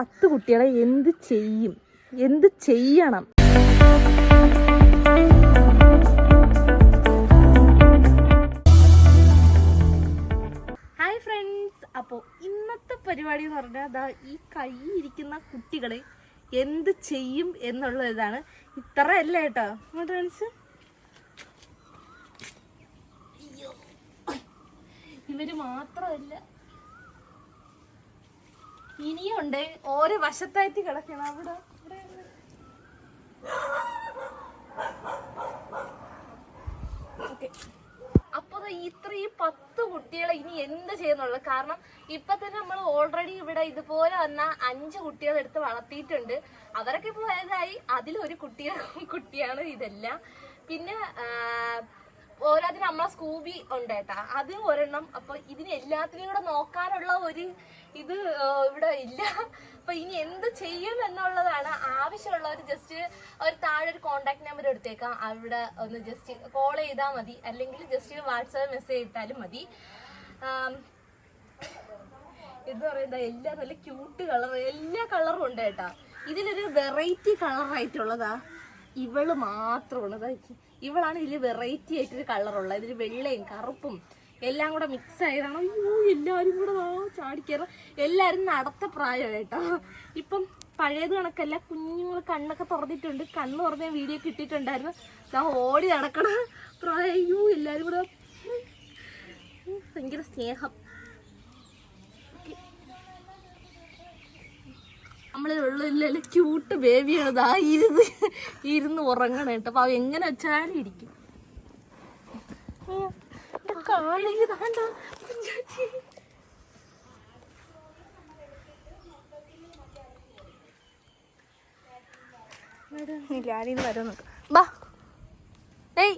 പത്ത് കുട്ടികളെ എന്ത് ചെയ്യും? എന്ത് ചെയ്യണം? ഹായ് ഫ്രണ്ട്സ് അപ്പോൾ ഇന്നത്തെ പരിപാടി എന്ന് പറഞ്ഞാൽ അതാ ഈ കൈ ഇരിക്കുന്ന കുട്ടികളെ എന്ത് ചെയ്യും എന്നുള്ള ഇതാണ്. ഇത്ര അല്ല കേട്ടോ. അയ്യോ. ഇവർ മാത്രമല്ല. ഇനിയുണ്ട്. ഓരോ വശത്തായിട്ട് കിടക്കണം. അവിടെ ഇവിടെ ഇവിടെ. ഓക്കെ. അപ്പൊ ദാ ഇത്രയും പത്ത് കുട്ടികളെ ഇനി എന്ത് ചെയ്യുന്നുള്ളു? കാരണം ഇപ്പൊ തന്നെ നമ്മൾ ഓൾറെഡി ഇവിടെ ഇതുപോലെ വന്ന അഞ്ച് കുട്ടികളെ എടുത്ത് വളർത്തിയിട്ടുണ്ട്. അവരൊക്കെ ഇപ്പൊ വലുതായി. അതിലൊരു കുട്ടിയെ കുട്ടിയാണ് ഇതെല്ലാം. പിന്നെ പോരാതിന് നമ്മളെ സ്കൂബി ഉണ്ട് അത് ഒരെണ്ണം അപ്പൊ ഇതിന് എല്ലാത്തിനും കൂടെ നോക്കാനുള്ള ഒരു ഇത് ഇവിടെ ഇല്ല. അപ്പൊ ഇനി എന്ത് ചെയ്യും എന്നുള്ളതാണ് ആവശ്യമുള്ളവർ ജസ്റ്റ് ഒരു താഴെ ഒരു കോണ്ടാക്ട് നമ്പർ എടുത്തേക്കാം. അവിടെ ഒന്ന് ജസ്റ്റ് കോൾ ചെയ്താൽ മതി. അല്ലെങ്കിൽ ജസ്റ്റ് വാട്സാപ്പ് മെസ്സേജ് ഇട്ടാലും മതി. എന്ന് പറയുന്നത് എല്ലാ നല്ല ക്യൂട്ട് കളർ എല്ലാ കളറും ഉണ്ട് കേട്ടാ ഇതിലൊരു വെറൈറ്റി കളറായിട്ടുള്ളതാ ഇവൾ ഇ- ഇവളാണ് ഇതിൽ വെറൈറ്റി ആയിട്ടൊരു കളറുള്ളത് ഇതിൽ വെള്ളയും കറുപ്പും എല്ലാം കൂടെ മിക്സ് ആയതാണ്. അയ്യോ എല്ലാവരും കൂടെ ചാടിക്കയറ എല്ലാവരും നടത്ത പ്രായം കേട്ടോ. ഇപ്പം പഴയത് കണക്കല്ല കുഞ്ഞുങ്ങൾ കണ്ണൊക്കെ തുറന്നിട്ടുണ്ട്. കണ്ണ് തുറന്ന വീഡിയോ കിട്ടിയിട്ടുണ്ടായിരുന്നു ഞാൻ ഓടി നടക്കണ പ്രായം. അയ്യോ എല്ലാവരും കൂടെ. ഭയങ്കര സ്നേഹം. നമ്മളുള്ള ക്യൂട്ട് ബേബിയാണ് ദാ ഇരുന്ന് ഇരുന്ന് ഉറങ്ങണ കേട്ടോ. അപ്പൊ അവ എങ്ങനെ വെച്ചാലും ഇരിക്കും. ഞാനിന്ന് വരാൻ നോക്കാം ബാ ഏയ്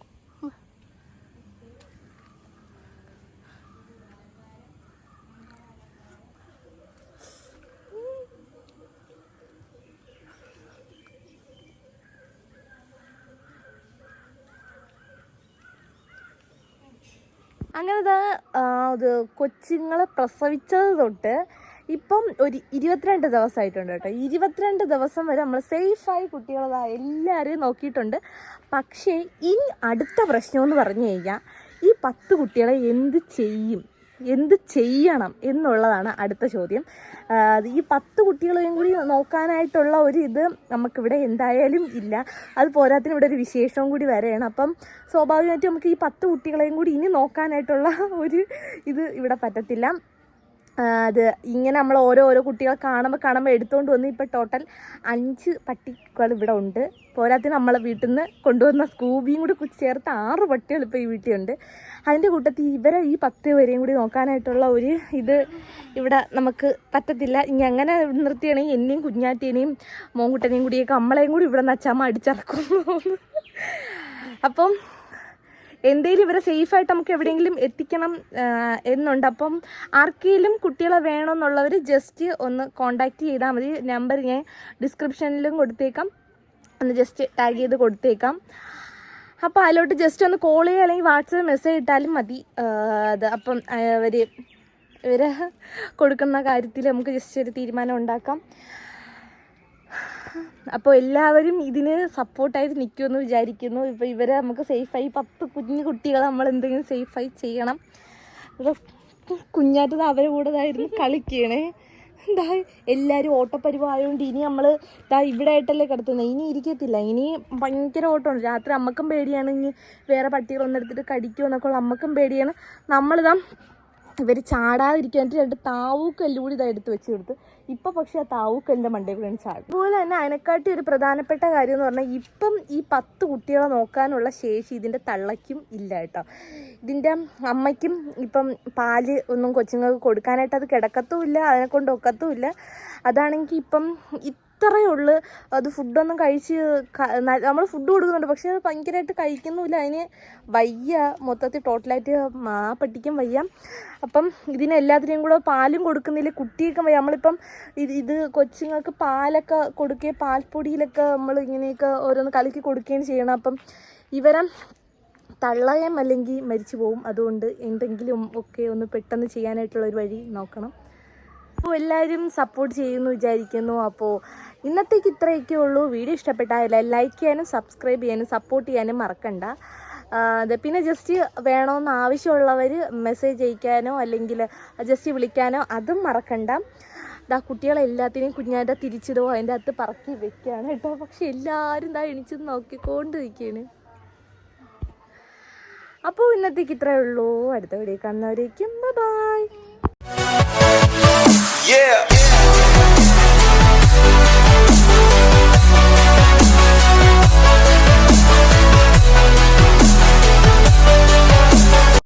അങ്ങനെ അത് കൊച്ചുങ്ങളെ പ്രസവിച്ചത് തൊട്ട് ഇപ്പം ഒരു ഇരുപത്തിരണ്ട് ദിവസമായിട്ടുണ്ട് കേട്ടോ. ഇരുപത്തിരണ്ട് ദിവസം വരെ നമ്മൾ സേഫായി കുട്ടികളതാ എല്ലാവരെയും നോക്കിയിട്ടുണ്ട്. പക്ഷേ ഇനി അടുത്ത പ്രശ്നമെന്ന് പറഞ്ഞു കഴിഞ്ഞാൽ ഈ പത്ത് കുട്ടികളെ എന്ത് ചെയ്യും? എന്ത് ചെയ്യണം എന്നുള്ളതാണ് അടുത്ത ചോദ്യം. ഈ പത്ത് കുട്ടികളെയും കൂടി നോക്കാനായിട്ടുള്ള ഒരു ഇത് നമുക്കിവിടെ എന്തായാലും ഇല്ല. അത് പോരാത്തിന് ഇവിടെ ഒരു വിശേഷവും കൂടി വരെയാണ്. അപ്പം സ്വാഭാവികമായിട്ടും നമുക്ക് ഈ പത്ത് കുട്ടികളെയും കൂടി ഇനി നോക്കാനായിട്ടുള്ള ഒരു ഇത് ഇവിടെ പറ്റത്തില്ല. അത് ഇങ്ങനെ നമ്മൾ ഓരോ ഓരോ കുട്ടികളെ കാണുമ്പോൾ കാണുമ്പോൾ എടുത്തുകൊണ്ട് വന്ന് ഇപ്പോൾ ടോട്ടൽ അഞ്ച് പട്ടികൾ ഇവിടെ ഉണ്ട്. പോരാത്തിന് നമ്മളെ വീട്ടിൽ നിന്ന് കൊണ്ടുവന്ന സ്കൂബിയും കൂടി ചേർത്ത് ആറ് പട്ടികൾ ഇപ്പോൾ ഈ വീട്ടിലുണ്ട് അതിന്റെ കൂട്ടത്തിൽ ഇവരെ ഈ പത്ത് പേരെയും കൂടി നോക്കാനായിട്ടുള്ള ഒരു ഇത് ഇവിടെ നമുക്ക് പറ്റത്തില്ല. ഇനി അങ്ങനെ നിർത്തിയാണെങ്കിൽ എന്നെയും കുഞ്ഞാറ്റേനെയും മോൻകുട്ടനെയും കൂടിയൊക്കെ നമ്മളെയും കൂടി ഇവിടെ നിന്ന് അച്ഛമ്മ അടിച്ചിറക്കുന്നു അപ്പം എന്തേലും ഇവരെ സേഫായിട്ട് നമുക്ക് എവിടെയെങ്കിലും എത്തിക്കണം എന്നുണ്ട്. അപ്പം ആർക്കെങ്കിലും കുട്ടികളെ വേണമെന്നുള്ളവർ ജസ്റ്റ് ഒന്ന് കോണ്ടാക്ട് ചെയ്താൽ മതി. നമ്പർ ഞാൻ ഡിസ്ക്രിപ്ഷനിലും കൊടുത്തേക്കാം. ഒന്ന് ജസ്റ്റ് ടാഗ് ചെയ്ത് കൊടുത്തേക്കാം. അപ്പോൾ അതിലോട്ട് ജസ്റ്റ് ഒന്ന് കോൾ ചെയ്യുക അല്ലെങ്കിൽ വാട്സപ്പ് മെസ്സേജ് ഇട്ടാലും മതി. അത് അപ്പം അവർ ഇവർ കൊടുക്കുന്ന കാര്യത്തിൽ നമുക്ക് ജസ്റ്റ് ഒരു തീരുമാനം ഉണ്ടാക്കാം. അപ്പോൾ എല്ലാവരും ഇതിന് സപ്പോർട്ടായിട്ട് നിൽക്കുമെന്ന് വിചാരിക്കുന്നു. ഇപ്പോൾ ഇവരെ നമുക്ക് സേഫായി പത്ത് കുഞ്ഞു കുട്ടികളെ നമ്മൾ എന്തെങ്കിലും സേഫായി ചെയ്യണം. കുഞ്ഞാറ്റത് അവരെ കൂടെ ഇതായിരുന്നു കളിക്കണേ. എന്താ എല്ലാവരും ഓട്ടപ്പരിവായതുകൊണ്ട് ഇനി നമ്മൾ ഇതാ ഇവിടെ ആയിട്ടല്ലേ കിടത്തുന്നത് ഇനി ഇരിക്കത്തില്ല. ഇനി ഭയങ്കര ഓട്ടമാണ് രാത്രി അമ്മക്കും പേടിയാണ്. ഇനി വേറെ പട്ടികളൊന്നെടുത്തിട്ട് കടിക്കുമോ എന്നൊക്കെ ഉള്ള അമ്മക്കും പേടിയാണ്. നമ്മളിതാ ഇവർ ചാടാതിരിക്കാനായിട്ട് രണ്ട് താവൂക്കല്ല് കൂടി ഇതാ എടുത്ത് വെച്ച് കൊടുത്ത്. ഇപ്പൊ പക്ഷെ ആ താവൂക്കല്ലിന്റെ മണ്ടേ കൂടെയാണ് ചാടും. അതുപോലെ തന്നെ അതിനെക്കാട്ടി ഒരു പ്രധാനപ്പെട്ട കാര്യം എന്ന് പറഞ്ഞാൽ ഇപ്പം ഈ പത്ത് കുട്ടികളെ നോക്കാനുള്ള ശേഷി ഇതിന്റെ തള്ളയ്ക്കും ഇല്ല കേട്ടോ. ഇതിന്റെ അമ്മയ്ക്കും ഇപ്പം പാൽ ഒന്നും കൊച്ചുങ്ങൾക്ക് കൊടുക്കാനായിട്ട് അത് കിടക്കത്തുമില്ല അതിനെ കൊണ്ട് ഒക്കത്തുമില്ല അതാണെങ്കിൽ ഇപ്പം ഇത്രയേ ഉള്ളു. അത് ഫുഡൊന്നും കഴിച്ച് നമ്മൾ ഫുഡ് കൊടുക്കുന്നുണ്ട്. പക്ഷെ അത് ഭയങ്കരമായിട്ട് കഴിക്കുന്നുമില്ല. അതിന് വയ്യ. മൊത്തത്തിൽ ടോട്ടലായിട്ട് ആ പട്ടിക്കും വയ്യ. അപ്പം ഇതിന് എല്ലാത്തിനെയും കൂടെ പാലും കൊടുക്കുന്നില്ല. കുട്ടിയൊക്കെ വയ്യ. നമ്മളിപ്പം ഇത് ഇത് കൊച്ചുങ്ങൾക്ക് പാലൊക്കെ കൊടുക്കുകയും പാൽപ്പൊടിയിലൊക്കെ നമ്മൾ ഇങ്ങനെയൊക്കെ ഓരോന്ന് കലക്കി കൊടുക്കുകയും ചെയ്യണം. അപ്പം ഇവരെ തള്ളയം അല്ലെങ്കിൽ മരിച്ചു പോവും. അതുകൊണ്ട് എന്തെങ്കിലും ഒക്കെ ഒന്ന് പെട്ടെന്ന് ചെയ്യാനായിട്ടുള്ള ഒരു വഴി നോക്കണം. അപ്പോൾ എല്ലാവരും സപ്പോർട്ട് ചെയ്യുന്നു വിചാരിക്കുന്നു. അപ്പോൾ ഇന്നത്തേക്ക് ഇത്രയൊക്കെ ഉള്ളൂ. വീഡിയോ ഇഷ്ടപ്പെട്ടാൽ ലൈക്ക് ചെയ്യാനും സബ്സ്ക്രൈബ് ചെയ്യാനും സപ്പോർട്ട് ചെയ്യാനും മറക്കണ്ട. പിന്നെ ജസ്റ്റ് വേണമെന്ന് ആവശ്യമുള്ളവർ മെസ്സേജ് അയക്കാനോ അല്ലെങ്കിൽ ജസ്റ്റ് വിളിക്കാനോ അതും മറക്കണ്ട. ദാ കുട്ടികളെല്ലാത്തിനെയും കുഞ്ഞാന്റെ തിരിച്ചിടുവോ? അതിന്റെ അകത്ത് പറക്കി വെക്കുകയാണ് കേട്ടോ. പക്ഷെ എല്ലാവരും ദാ എണിച്ച് നോക്കിക്കൊണ്ടിരിക്കുകയാണ്. അപ്പോൾ ഇന്നത്തേക്ക് ഇത്രയേ ഉള്ളൂ. അടുത്ത വീഡിയോ കാണുന്നവരേക്കും. ബൈ.